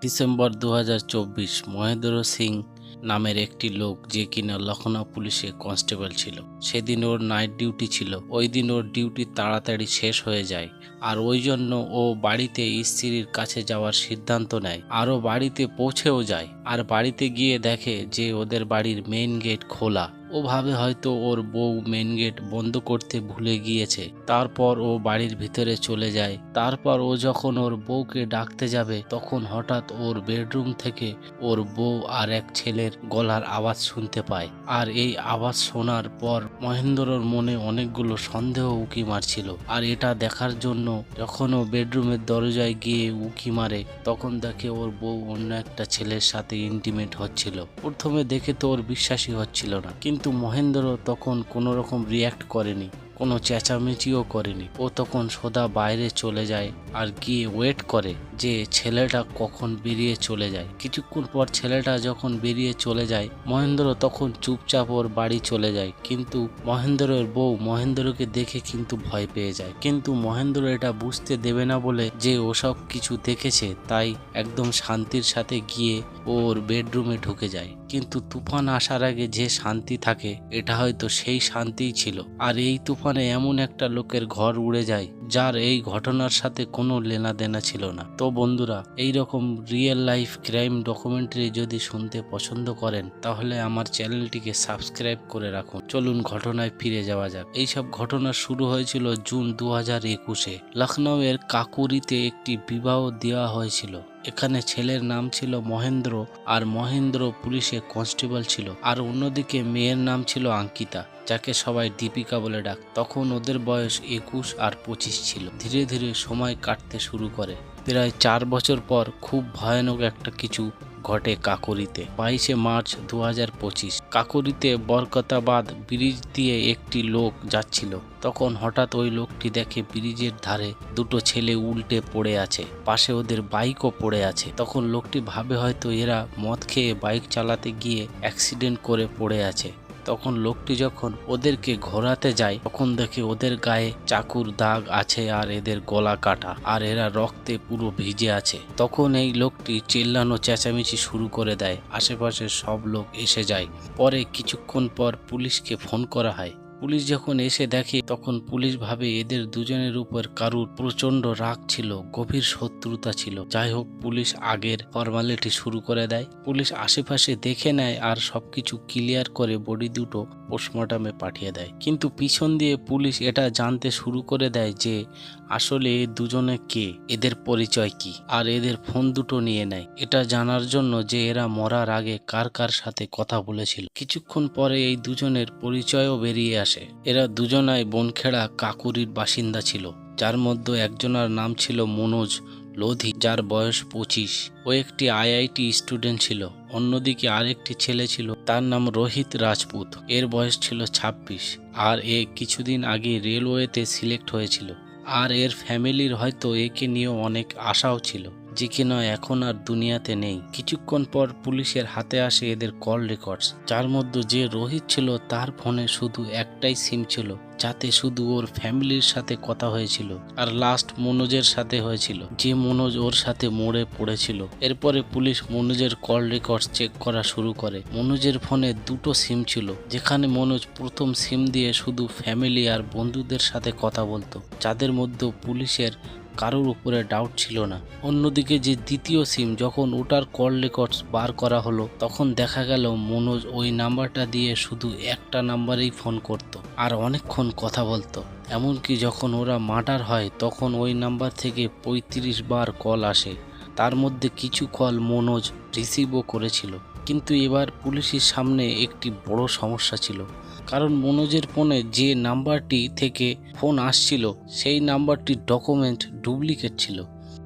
December দু হাজার চব্বিশ, মহেন্দ্র সিং নামের একটি লোক যে কিনা লখনৌ পুলিশে কনস্টেবল ছিল। সেদিন ওর নাইট ডিউটি ছিল। ওই দিন ওর ডিউটি তাড়াতাড়ি শেষ হয়ে যায় আর ওই জন্য ও বাড়িতে স্ত্রীর কাছে যাওয়ার সিদ্ধান্ত নেয়। আরও বাড়িতে পৌঁছেও যায় আর বাড়িতে গিয়ে দেখে যে ওদের বাড়ির মেইন গেট খোলা। ও ভাবে হয়তো ওর বউ মেন গেট বন্ধ করতে ভুলে গিয়েছে। তারপর ও বাড়ির ভিতরে চলে যায়। তারপর ও যখন ওর বউকে ডাকতে যাবে, তখন হঠাৎ ওর বেডরুম থেকে ওর বউ আর এক ছেলের গলার আওয়াজ শুনতে পায়। আর এই আওয়াজ শোনার পর মহেন্দ্রর মনে অনেকগুলো সন্দেহ উকি মারছিল। আর এটা দেখার জন্য যখন ও বেডরুমের দরজায় গিয়ে উকি মারে, তখন দেখে ওর বউ অন্য একটা ছেলের সাথে ইন্টিমেট হচ্ছিল। প্রথমে দেখে তো ওর বিশ্বাসই হচ্ছিল না। মহেন্দ্র তখন কোনো রকম রিয়াক্ট করেনি, কোনো চেঁচামেচিও করেনি। ও তখন সোদা বাইরে চলে যায় আর গিয়ে ওয়েট করে। যে ছেলেটা কখন বেরিয়ে চলে যায়। কিছুক্ষণ পর ছেলেটা যখন বেরিয়ে চলে যায়, মহেন্দ্র তখন চুপচাপ ওর বাড়ি চলে যায়। কিন্তু মহেন্দ্রের বউ মহেন্দ্রকে দেখে কিন্তু ভয় পেয়ে যায়। কিন্তু মহেন্দ্র এটা বুঝতে দেবে না বলে যে ওসব কিছু দেখেছে, তাই একদম শান্তির সাথে গিয়ে ওর বেডরুমে ঢুকে যায়। কিন্তু তুফান আসার আগে যে শান্তি থাকে, এটা হয়তো সেই শান্তিই ছিল। আর এই তুফানে এমন একটা লোকের ঘর উড়ে যায়, যার এই ঘটনার সাথে কোনো লেনা দেনা ছিল না। তো বন্ধুরা এই রকম রিয়েল লাইফ ক্রাইম ডকুমেন্টারি যদি শুনতে পছন্দ করেন, তাহলে আমার চ্যানেলটিকে সাবস্ক্রাইব করে রাখুন। চলুন ঘটনায় ফিরে যাওয়া যাক। এইসব ঘটনা শুরু হয়েছিল জুন দু হাজার একুশে। লখনৌয়ের কাকুরিতে একটি বিবাহ দেওয়া হয়েছিল। এখানে ছেলের নাম ছিল মহেন্দ্র, আর মহেন্দ্র পুলিশে কনস্টেবল ছিল। আর অন্যদিকে মেয়ের নাম ছিল আঙ্কিতা যাকে সবাই দীপিকা বলে ডাক, তখন ওদের বয়স একুশ আর পঁচিশ ছিল। ধীরে ধীরে সময় কাটতে শুরু করে। প্রায় চার বছর পর খুব ভয়ানক একটা কিছু ঘটে কাকরিতে। বাইশে মার্চ দু হাজার পঁচিশ, কাকুরিতে বরকতাবাদ ব্রিজ দিয়ে একটি লোক যাচ্ছিল। তখন হঠাৎ ওই লোকটি দেখে ব্রিজের ধারে দুটো ছেলে উল্টে পড়ে আছে, পাশে ওদের বাইকও পড়ে আছে। তখন লোকটি ভাবে হয়তো এরা মদ খেয়ে বাইক চালাতে গিয়ে অ্যাক্সিডেন্ট করে পড়ে আছে। তখন লোকটি যখন ওদেরকে ঘোরাতে যায়, তখন দেখে ওদের গায়ে চাকুর দাগ আছে আর এদের গলা কাটা, আর এরা রক্তে পুরো ভিজে আছে। তখন এই লোকটি চিল্লানো চেঁচামেচি শুরু করে দেয়। আশেপাশের সব লোক এসে যায়। পরে কিছুক্ষণ পর পুলিশকে ফোন করা হয়। পুলিশ যখন এসে দেখে, তখন পুলিশ ভাবে এদের দুজনের উপর কারুর প্রচণ্ড রাগ ছিল, গভীর শত্রুতা ছিল। যাই হোক, পুলিশ আগের ফর্মালিটি শুরু করে দেয়। পুলিশ আশেপাশে দেখে নেয় আর সবকিছু ক্লিয়ার করে বডি দুটো পোস্টমর্টমে পাঠিয়ে দেয়। কিন্তু পিছন দিয়ে পুলিশ এটা জানতে শুরু করে দেয় যে আসলে দুজনে কে? এদের পরিচয় কি? আর এদের ফোন দুটো নিয়ে নেয়। এটা জানার জন্য যে এরা মরার আগে কার কার সাথে কথা বলেছিল। কিছুক্ষণ পরে এই দুজনের পরিচয়ও বেরিয়ে আসে। এরা দুজনাই বনখেড়া কাকুরির বাসিন্দা ছিল, যার মধ্যে একজনের নাম ছিল মনোজ লোধি, যার বয়স পঁচিশ। ও একটি আইআইটি স্টুডেন্ট ছিল। অন্যদিকে আরেকটি ছেলে ছিল, তার নাম রোহিত রাজপুত। এর বয়স ছিল ছাব্বিশ। আর এ কিছুদিন আগে রেলওয়েতে সিলেক্ট হয়েছিল। আর এর ফ্যামিলির হয়তো একে নিয়ে অনেক আশাও ছিল। যে কিনা এখন আর দুনিয়াতে নেই। কিছুক্ষণ পর পুলিশের হাতে আসে এদের কল রেকর্ডস। যার মধ্যে যে রোহিত ছিল, তার ফোনে শুধু একটাই সিম ছিল, যাতে শুধু ওর ফ্যামিলির সাথে কথা হয়েছিল আর লাস্ট মনোজের সাথে হয়েছিল, যে মনোজ ওর সাথে মোড়ে পড়েছিল। এরপরে পুলিশ মনোজের কল রেকর্ডস চেক করা শুরু করে। মনোজের ফোনে দুটো সিম ছিল, যেখানে মনোজ প্রথম সিম দিয়ে শুধু ফ্যামিলি আর বন্ধুদের সাথে কথা বলতো, যাদের মধ্যে পুলিশের কারোর উপরে ডাউট ছিল না। অন্যদিকে যে দ্বিতীয় সিম যখন ওটার কল রেকর্ডস বার করা হলো, তখন দেখা গেল মনোজ ওই নাম্বারটা দিয়ে শুধু একটা নাম্বারেই ফোন করত আর অনেকক্ষণ কথা বলতো। এমনকি যখন ওরা মার্ডার হয়, তখন ওই নাম্বার থেকে পঁয়ত্রিশ বার কল আসে। তার মধ্যে কিছু কল মনোজ রিসিভও করেছিল। কিন্তু এবার পুলিশের সামনে একটি বড় সমস্যা ছিল। কারণ মনোজের ফোনে যে নাম্বারটি থেকে ফোন আসছিল, সেই নাম্বারটির ডকুমেন্ট ডুপ্লিকেট ছিল।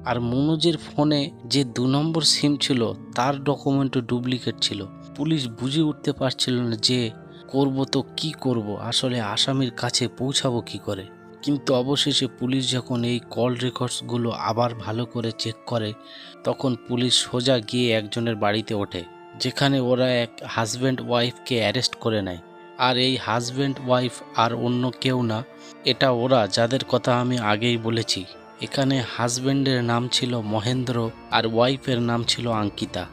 আর মনোজের ফোনে যে দু নম্বর সিম ছিল, তার ডকুমেন্টও ডুপ্লিকেট ছিল। পুলিশ বুঝে উঠতে পারছিল না যে করব তো কি করব, আসলে আসামির কাছে পৌঁছাবো কি করে। কিন্তু অবশেষে পুলিশ যখন এই কল রেকর্ডসগুলো আবার ভালো করে চেক করে, তখন পুলিশ সোজা গিয়ে একজনের বাড়িতে ওঠে, যেখানে ওরা এক হাজব্যান্ড ওয়াইফকে অ্যারেস্ট করে নেয়। আর এই হাজব্যান্ড ওয়াইফ আর অন্য কেউ না, এটা ওরা যাদের কথা আমি আগেই বলেছি। এখানে হাজব্যান্ডের নাম ছিল মহেন্দ্র আর ওয়াইফের নাম ছিল অঙ্কিতা।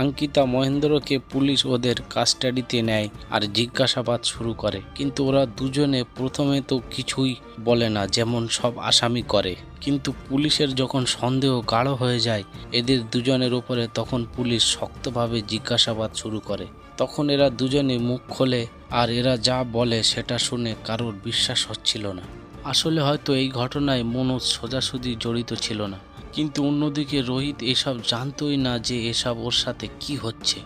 অঙ্কিতা মহেন্দ্রকে পুলিশ ওদের কাস্টাডিতে নেয় আর জিজ্ঞাসাবাদ শুরু করে। কিন্তু ওরা দুজনে প্রথমে তো কিছুই বলে না, যেমন সব আসামি করে। কিন্তু পুলিশের যখন সন্দেহ গাঢ় হয়ে যায়, এদের দুজনের ওপরে তখন পুলিশ শক্তভাবে জিজ্ঞাসাবাদ শুরু করে। তখন এরা দুজনে মুখ খোলে, আর এরা যা বলে সেটা শুনে কারোর বিশ্বাস হচ্ছিল না। আসলে হয়তো এই ঘটনায় মনোজ সোজাসুজি জড়িত ছিল না। কিন্তু অন্যদিকে রোহিত এসব জানতোই না যে এসব ওর সাথে কি হচ্ছে।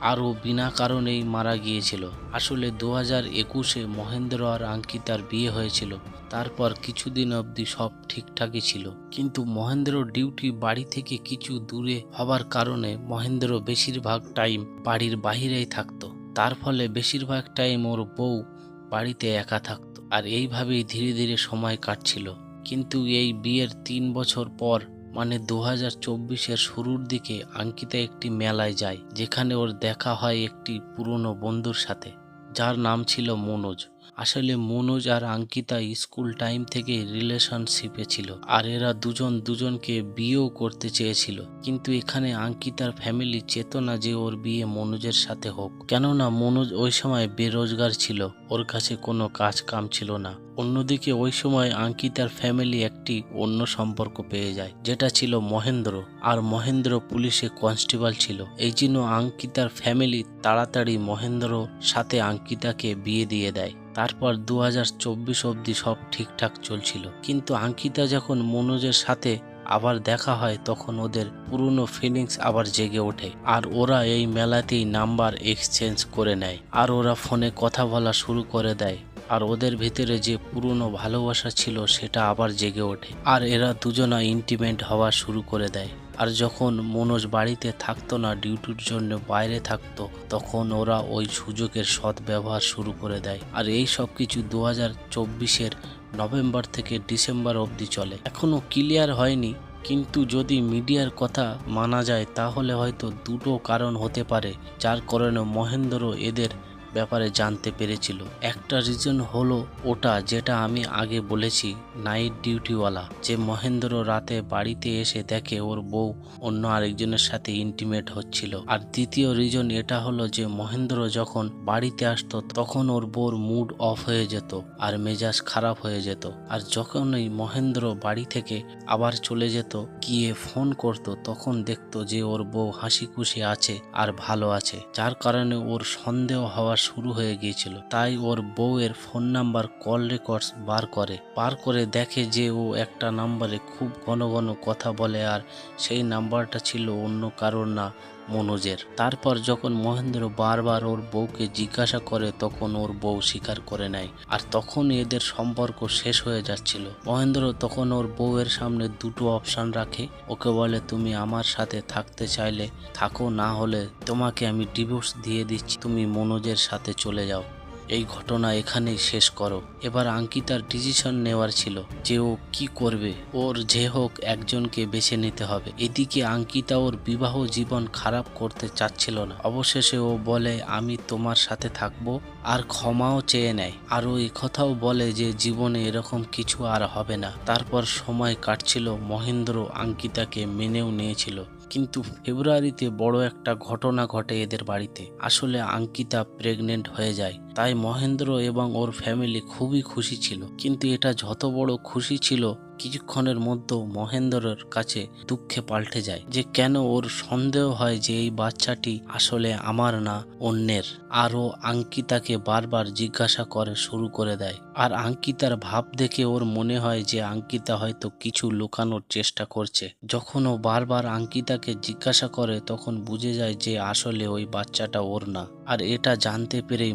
আরও বিনা কারণেই মারা গিয়েছিল। আসলে দু হাজার একুশে মহেন্দ্র আর অঙ্কিতার বিয়ে হয়েছিল। তারপর কিছুদিন অবধি সব ঠিকঠাকই ছিল। কিন্তু মহেন্দ্র ডিউটি বাড়ি থেকে কিছু দূরে হবার কারণে মহেন্দ্র বেশিরভাগ টাইম বাড়ির বাহিরেই থাকতো। তার ফলে বেশিরভাগ টাইম ওর বউ বাড়িতে একা থাকতো। আর এইভাবেই ধীরে ধীরে সময় কাটছিল। কিন্তু এই বিয়ের তিন বছর পর মানে দু হাজার চব্বিশের শুরুর দিকে আঙ্কিতা একটি মেলায় যায়, যেখানে ওর দেখা হয় একটি পুরনো বন্ধুর সাথে, যার নাম ছিল মনোজ। আসলে মনোজ আর অঙ্কিতা স্কুল টাইম থেকে রিলেশনশিপে ছিল, আর এরা দুজন দুজনকে বিয়েও করতে চেয়েছিল। কিন্তু এখানে অঙ্কিতার ফ্যামিলি চেতনা যে ওর বিয়ে মনোজের সাথে হোক। কেননা মনোজ ওই সময় বেরোজগার ছিল, ওর কাছে কোনো কাজ কাম ছিল না। অন্যদিকে ওই সময় অঙ্কিতার ফ্যামিলি একটি অন্য সম্পর্ক পেয়ে যায়, যেটা ছিল মহেন্দ্র। আর মহেন্দ্র পুলিশে কনস্টেবল ছিল। এই জন্য অঙ্কিতার ফ্যামিলি তাড়াতাড়ি মহেন্দ্র সাথে অঙ্কিতাকে বিয়ে দিয়ে দেয়। তারপর দু হাজার চব্বিশ অবধি সব ঠিকঠাক চলছিল। কিন্তু অঙ্কিতা যখন মনোজের সাথে আবার দেখা হয়, তখন ওদের পুরনো ফিলিংস আবার জেগে ওঠে আর ওরা এই মেলাতেই নাম্বার এক্সচেঞ্জ করে নেয় আর ওরা ফোনে কথা বলা শুরু করে দেয় আর ওদের ভিতরে যে পুরনো ভালোবাসা ছিল, সেটা আবার জেগে ওঠে আর এরা দুজনা ইন্টিমেন্ট হওয়া শুরু করে দেয়। আর যখন মনোজ বাড়িতে থাকতো না, ডিউটির জন্য বাইরে থাকতো, তখন ওরা ওই সুযোগের সৎ ব্যবহার শুরু করে দেয়। আর এই সব কিছু দু হাজার চব্বিশের নভেম্বর থেকে ডিসেম্বর অবধি চলে। এখনও ক্লিয়ার হয়নি, কিন্তু যদি মিডিয়ার কথা মানা যায়, তাহলে হয়তো দুটো কারণ হতে পারে, যার কারণে মহেন্দ্র এদের ব্যাপারে জানতে পেরেছিল। একটা রিজন হলো ওটা যেটা আমি আগে বলেছি নাইট ডিউটিওয়ালা যে মহেন্দ্র রাতে বাড়িতে এসে দেখে ওর বউ অন্য আরেকজনের সাথে ইন্টিমেট হচ্ছিল। আর দ্বিতীয় রিজন এটা হলো যে মহেন্দ্র যখন বাড়িতে আসতো, তখন ওর বউর মুড অফ হয়ে যেত আর মেজাজ খারাপ হয়ে যেত। আর যখনই মহেন্দ্র বাড়ি থেকে আবার চলে যেত, গিয়ে ফোন করত, তখন দেখতো যে ওর বউ হাসি খুশি আছে আর ভালো আছে। যার কারণে ওর সন্দেহ হওয়া শুরু হয়ে গিয়েছিল। তাই ওর বউয়ের ফোন নাম্বার কল রেকর্ডস বার করে। পার করে দেখে যে ও একটা নাম্বারে খুব ঘন ঘন কথা বলে আর সেই নাম্বারটা ছিল অন্য কারোর না। মনোজের। তারপর যখন মহেন্দ্র বারবার ওর বউকে জিজ্ঞাসা করে, তখন ওর বউ স্বীকার করে নেয়। আর তখন এদের সম্পর্ক শেষ হয়ে যাচ্ছিল। মহেন্দ্র তখন ওর বউয়ের সামনে দুটো অপশান রাখে। ওকে বলে, তুমি আমার সাথে থাকতে চাইলে থাকো, না হলে তোমাকে আমি ডিভোর্স দিয়ে দিচ্ছি। তুমি মনোজের সাথে চলে যাও। এই ঘটনা এখানেই শেষ করো। এবার অঙ্কিতার ডিসিশন নেওয়ার ছিল যে ও কি করবে। ওর যে হোক একজনকে বেছে নিতে হবে। এদিকে অঙ্কিতা ওর বিবাহ জীবন খারাপ করতে চাচ্ছিল না। অবশেষে ও বলে, আমি তোমার সাথে থাকব আর ক্ষমাও চেয়ে নেয়। আর ও কথাও বলে যে, জীবনে এরকম কিছু আর হবে না। তারপর সময় কাটছিল, মহেন্দ্র আঙ্কিতাকে মেনেও নিয়েছিল। কিন্তু ফেব্রুয়ারিতে বড় একটা ঘটনা ঘটে এদের বাড়িতে। আসলে অঙ্কিতা প্রেগনেন্ট হয়ে যায়। তাই মহেন্দ্র এবং ওর ফ্যামিলি খুবই খুশি ছিল। কিন্তু এটা যত বড় খুশি ছিল, কিছুক্ষণের মধ্যে মহেন্দ্রের কাছে দুঃখে পাল্টে যায় যে কেন ওর সন্দেহ হয় যে এই বাচ্চাটি আসলে আমার না, অন্যের। আর ও আঙ্কিতাকে বারবার জিজ্ঞাসা করে শুরু করে দেয়। আর আঙ্কিতার ভাব দেখে ওর মনে হয় যে আঙ্কিতা হয়তো কিছু লুকানোর চেষ্টা করছে। যখন ও বারবার আঙ্কিতাকে জিজ্ঞাসা করে, তখন বুঝে যায় যে আসলে ওই বাচ্চাটা ওর না। আর এটা জানতে পেরেই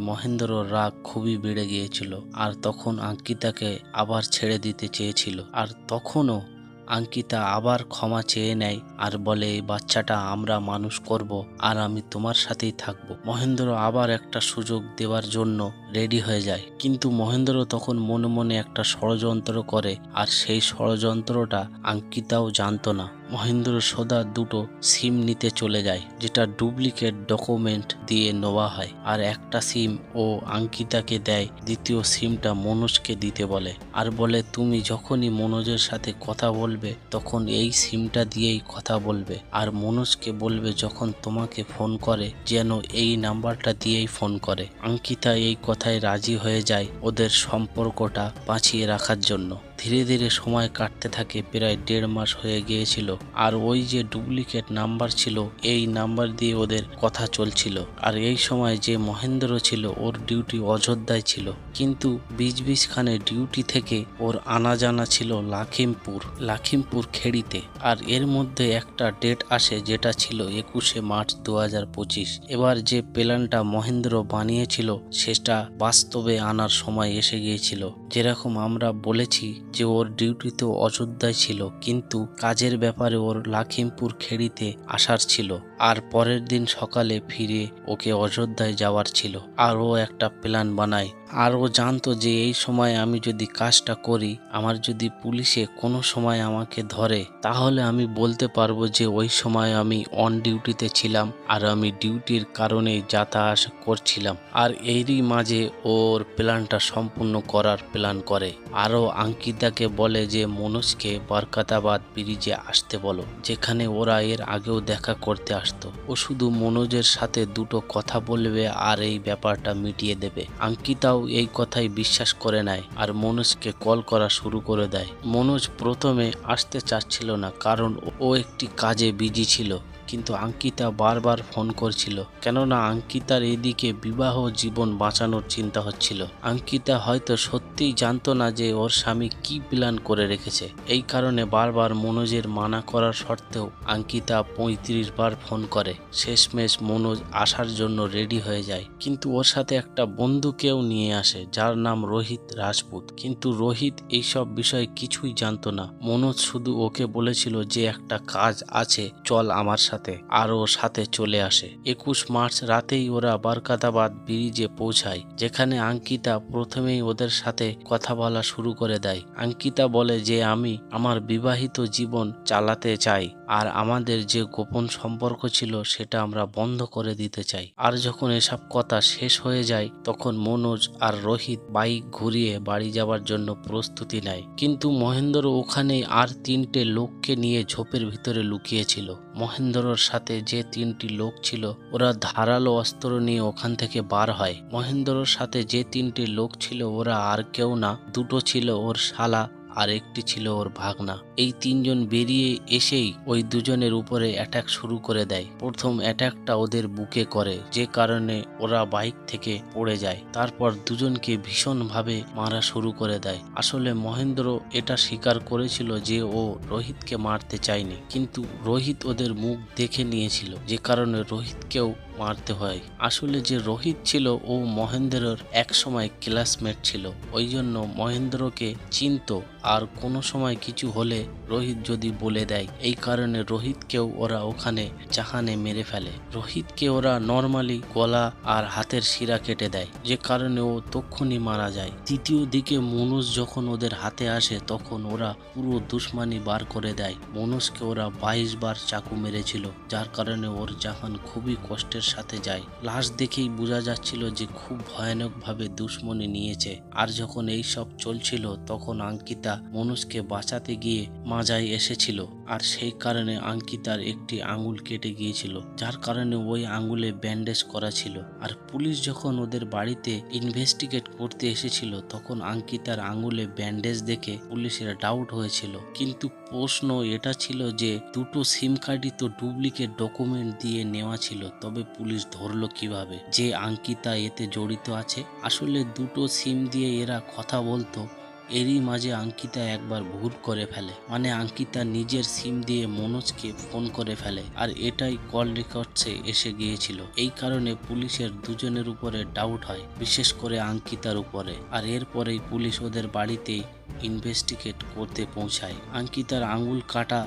মহেন্দ্রর রাগ খুবই বেড়ে গিয়েছিল আর তখন আঙ্কিতাকে আবার ছেড়ে দিতে চেয়েছিল। আর তখনও আঙ্কিতা আবার ক্ষমা চেয়ে নেয় আর বলে, এই বাচ্চাটা আমরা মানুষ করব আর আমি তোমার সাথেই থাকব। মহেন্দ্র আবার একটা সুযোগ দেওয়ার জন্য রেডি হয়ে যায়। কিন্তু মহেন্দ্র তখন মনে মনে একটা ষড়যন্ত্র করে, আর সেই ষড়যন্ত্রটা আঙ্কিতাও জানতো না। মহেন্দ্র সদা দুটো সিম নিতে চলে যায়, যেটা ডুপ্লিকেট ডকুমেন্ট দিয়ে নেওয়া হয়, আর একটা সিম ও আঙ্কিতাকে দেয়, দ্বিতীয় সিমটা মনোজকে দিতে বলে। আর বলে, তুমি যখনই মনোজের সাথে কথা বলবে, তখন এই সিমটা দিয়েই কথা বলবে। আর মনোজকে বলবে, যখন তোমাকে ফোন করে, যেন এই নাম্বারটা দিয়েই ফোন করে। আঙ্কিতা এই কথায় রাজি হয়ে যায় ওদের সম্পর্কটা বাঁচিয়ে রাখার জন্য। ধীরে ধীরে সময় কাটতে থাকে, প্রায় দেড় মাস হয়ে গিয়েছিল। আর ওই যে ডুপ্লিকেট নাম্বার ছিল, এই নাম্বার দিয়ে ওদের কথা চলছিল। আর এই সময় যে মহেন্দ্র ছিল, ওর ডিউটি অযোধ্যায় ছিল। কিন্তু বীজ বীজ খানে ডিউটি থেকে ওর আনা জানা ছিল লাখিমপুর লাখিমপুর খেড়িতে। আর এর মধ্যে একটা ডেট আসে, যেটা ছিল একুশে মার্চ দু হাজার পঁচিশ। এবার যে প্ল্যানটা মহেন্দ্র বানিয়েছিল, সেটা বাস্তবে আনার সময় এসে গিয়েছিল। যেরকম আমরা বলেছি যে ওর ডিউটিতে অযোধ্যায় ছিল, কিন্তু কাজের ব্যাপারে ওর লাখিমপুর খেড়িতে আসার ছিল। আর পরের দিন সকালে ফিরে ওকে অযোধ্যায় যাওয়ার ছিল। আর ও একটা প্ল্যান বানায়। আর ও জানতো যে এই সময় আমি যদি কাজটা করি, আমার যদি পুলিশে কোনো সময় আমাকে ধরে, তাহলে আমি বলতে পারব যে ওই সময় আমি অন ডিউটিতে ছিলাম আর আমি ডিউটির কারণে যাতায়াত করছিলাম। আর এরই মাঝে ওর প্ল্যানটা সম্পূর্ণ করার প্ল্যান করে। আরও আঙ্কিতাকে বলে যে, মনোজকে বরকাতাবাদ ব্রিজে আসতে বলো, যেখানে ওরা এর আগেও দেখা করতে আসতো। ও শুধু মনোজের সাথে দুটো কথা বলবে আর এই ব্যাপারটা মিটিয়ে দেবে। আঙ্কিতাও এই কথাই বিশ্বাস করে নেয় আর মনোজকে কল করা শুরু করে দেয়। মনোজ প্রথমে আসতে চাচ্ছিল না, কারণ ও একটি কাজে বিজি ছিল। কিন্তু আঙ্কিতা বারবার ফোন করছিল, কেননা আঙ্কিতার এদিকে বিবাহ জীবন বাঁচানোর চিন্তা হচ্ছিল। আঙ্কিতা হয়তো সত্যিই জানতো না যে ওর স্বামী কি প্ল্যান করে রেখেছে। এই কারণে বারবার মনোজের মানা করার সত্ত্বেও আঙ্কিতা পঁয়ত্রিশ বার ফোন করে। শেষমেশ মনোজ আসার জন্য রেডি হয়ে যায়। কিন্তু ওর সাথে একটা বন্ধুকেও নিয়ে আসে, যার নাম রোহিত রাজপুত। কিন্তু রোহিত এইসব বিষয়ে কিছুই জানতো না। মনোজ শুধু ওকে বলেছিল যে একটা কাজ আছে, চল আমার সাথে। আরও সাথে চলে আসে। একুশ মার্চ রাতেই ওরা বারকাদাবাদ ব্রিজে পৌঁছায়, যেখানে আঙ্কিতা প্রথমেই ওদের সাথে কথা বলা শুরু করে দেয়। আঙ্কিতা বলে যে, আমি আমার বিবাহিত জীবন চালাতে চাই। আর আমাদের যে গোপন সম্পর্ক ছিল সেটা আমরা বন্ধ করে দিতে চাই। আর যখন এসব কথা শেষ হয়ে যায়, তখন মনোজ আর রোহিত বাইক ঘুরিয়ে বাড়ি যাওয়ার জন্য প্রস্তুতি নেয়। কিন্তু মহেন্দ্র ওখানে আর তিনটে লোককে নিয়ে ঝোপের ভিতরে লুকিয়েছিল। মহেন্দ্রর সাথে যে তিনটি লোক ছিল, ওরা ধারালো অস্ত্র নিয়ে ওখান থেকে বার হয়। মহেন্দ্রর সাথে যে তিনটি লোক ছিল, ওরা আর কেউ না, দুটো ছিল ওর শালা আর একটি ছিল ওর ভাগনা। এই তিনজন বেরিয়ে এসেই ওই দুজনের উপরে অ্যাটাক শুরু করে দেয়। প্রথম অ্যাটাকটা ওদের বুকে করে, যে কারণে ওরা বাইক থেকে পড়ে যায়। তারপর দুজনকে ভীষণভাবে মারা শুরু করে দেয়। আসলে মহেন্দ্র এটা স্বীকার করেছিল যে ও রোহিতকে মারতে চায়নি। কিন্তু রোহিত ওদের মুখ দেখে নিয়েছিল, যে কারণে রোহিতকেও মারতে হয়। আসলে যে রোহিত ছিল, ও মহেন্দ্রর এক সময় ক্লাসমেট ছিল। ওই জন্য মহেন্দ্রকে চিনত। আর কোনো সময় কিছু হলে রোহিত যদি বলে দেয়, এই কারণে রোহিতকেও ওরা ওখানে জাহানে মেরে ফেলে। রোহিতকে ওরা নর্মালি গলা আর হাতের শিরা কেটে দেয়, যে কারণে ও তক্ষুনি মারা যায়। তৃতীয় দিকে মনুষ যখন ওদের হাতে আসে, তখন ওরা পুরো দুশ্মানি বার করে দেয়। মনুষকে ওরা বাইশ বার চাকু মেরেছিল, যার কারণে ওর জাহান খুবই কষ্টের সাথে যায়। লাশ দেখেই বোঝা যাচ্ছিল যে খুব ভয়ানকভাবে দুশ্মনী নিয়েছে। আর যখন এই সব চলছিল, তখন আঙ্কিতা মনুষকে বাঁচাতে গিয়ে মাজায় এসেছিল। আর সেই কারণে আঙ্কিতার একটি আঙুল কেটে গিয়েছিল, যার কারণে ওই আঙুলে ব্যান্ডেজ করা ছিল। আর পুলিশ যখন ওদের বাড়িতে ইনভেস্টিগেট করতে এসেছিল, তখন আঙ্কিতার আঙুলে ব্যান্ডেজ দেখে পুলিশের ডাউট হয়েছিল। কিন্তু প্রশ্ন এটা ছিল যে, দুটো সিম কার্ডই তো ডুপ্লিকেট ডকুমেন্ট দিয়ে নেওয়া ছিল। তবে পুলিশ ধরলো কীভাবে? যে আঙ্কিতা এতে জড়িত আছে, আসলে দুটো সিম দিয়ে এরা কথা বলতো, এরই মাঝে আঙ্কিতা একবার ভুল করে ফেলে। মানে আঙ্কিতা নিজের সিম দিয়ে মনোজকে ফোন করে ফেলে, আর এটাই কল রেকর্ডসে এসে গিয়েছিল। এই কারণে পুলিশের দুজনের উপরে ডাউট হয়, বিশেষ করে আঙ্কিতার উপরে। আর এরপরেই পুলিশ ওদের বাড়িতে ইনভেস্টিগেট করতে পৌঁছায়। আঙ্কিতার আঙুল কাটা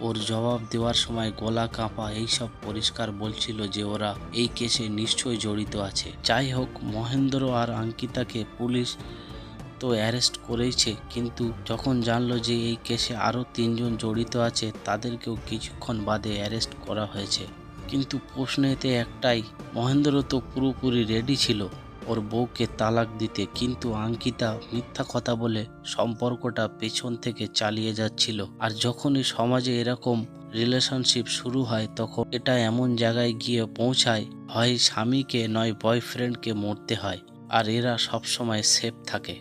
ওর জবাব দেওয়ার সময় গলা কাঁপা এইসব পরিষ্কার বলছিল যে ওরা এই কেসে নিশ্চয়ই জড়িত আছে। যাই হোক, মহেন্দ্র আর অঙ্কিতাকে পুলিশ তো অ্যারেস্ট করেইছে, কিন্তু যখন জানলো যে এই কেসে আরও তিনজন জড়িত আছে, তাদেরকেও কিছুক্ষণ বাদে অ্যারেস্ট করা হয়েছে। কিন্তু প্রশ্ন এতে একটাই, মহেন্দ্র তো পুরোপুরি রেডি ছিল। ওর বউকে তালাক দিতে কিন্তু আঙ্কিতা মিথ্যা কথা বলে সম্পর্কটা পেছন থেকে চালিয়ে যাচ্ছিল। আর যখনই সমাজে এরকম রিলেশনশিপ শুরু হয়, তখন এটা এমন জায়গায় গিয়ে পৌঁছায়, হয় স্বামীকে নয় বয়ফ্রেন্ডকে মরতে হয়, আর এরা সবসময় সেফ থাকে।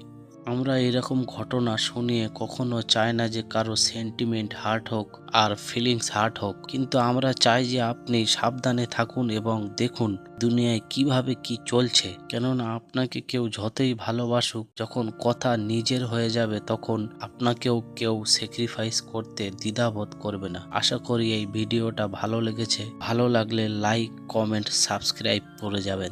আমরা এরকম ঘটনা শুনিয়ে কখনো চাই না যে কারও সেন্টিমেন্ট হার্ট হোক আর ফিলিংস হার্ট হোক। কিন্তু আমরা চাই যে আপনি সাবধানে থাকুন এবং দেখুন দুনিয়ায় কীভাবে কি চলছে। কেননা আপনাকে কেউ যতই ভালোবাসুক, যখন কথা নিজের হয়ে যাবে তখন আপনাকেও কেউ স্যাক্রিফাইস করতে দ্বিধাবোধ করবে না। আশা করি এই ভিডিওটা ভালো লেগেছে। ভালো লাগলে লাইক কমেন্ট সাবস্ক্রাইব করে যাবেন।